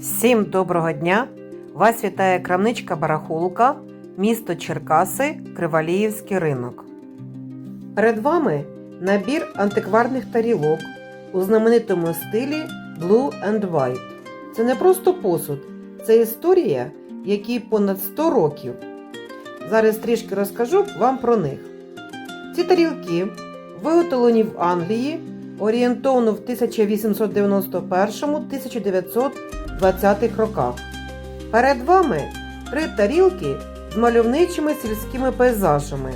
Всім доброго дня! Вас вітає крамничка Барахолка, місто Черкаси, Криваліївський ринок. Перед вами набір антикварних тарілок у знаменитому стилі Blue and White. Це не просто посуд, це історія, якій понад 100 років. Зараз трішки розкажу вам про них. Ці тарілки виготовлені в Англії орієнтовно в 1891-1920 роках. Перед вами три тарілки з мальовничими сільськими пейзажами.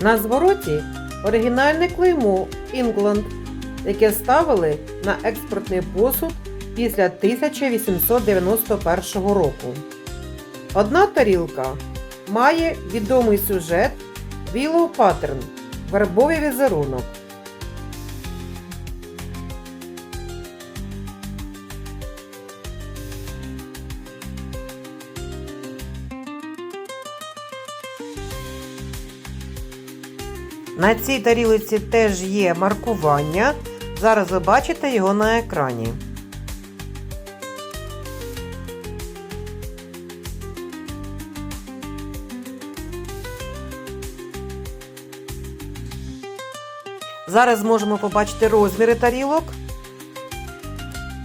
На звороті оригінальне клеймо Інгланд, яке ставили на експортний посуд після 1891 року. Одна тарілка має відомий сюжет Willow Pattern – вербовий візерунок. На цій тарілці теж є маркування. Зараз ви бачите його на екрані. Зараз можемо побачити розміри тарілок.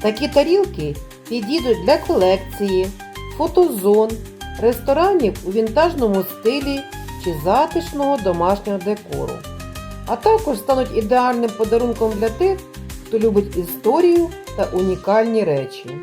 Такі тарілки підійдуть для колекції, фотозон, ресторанів у вінтажному стилі чи затишного домашнього декору. А також стануть ідеальним подарунком для тих, хто любить історію та унікальні речі.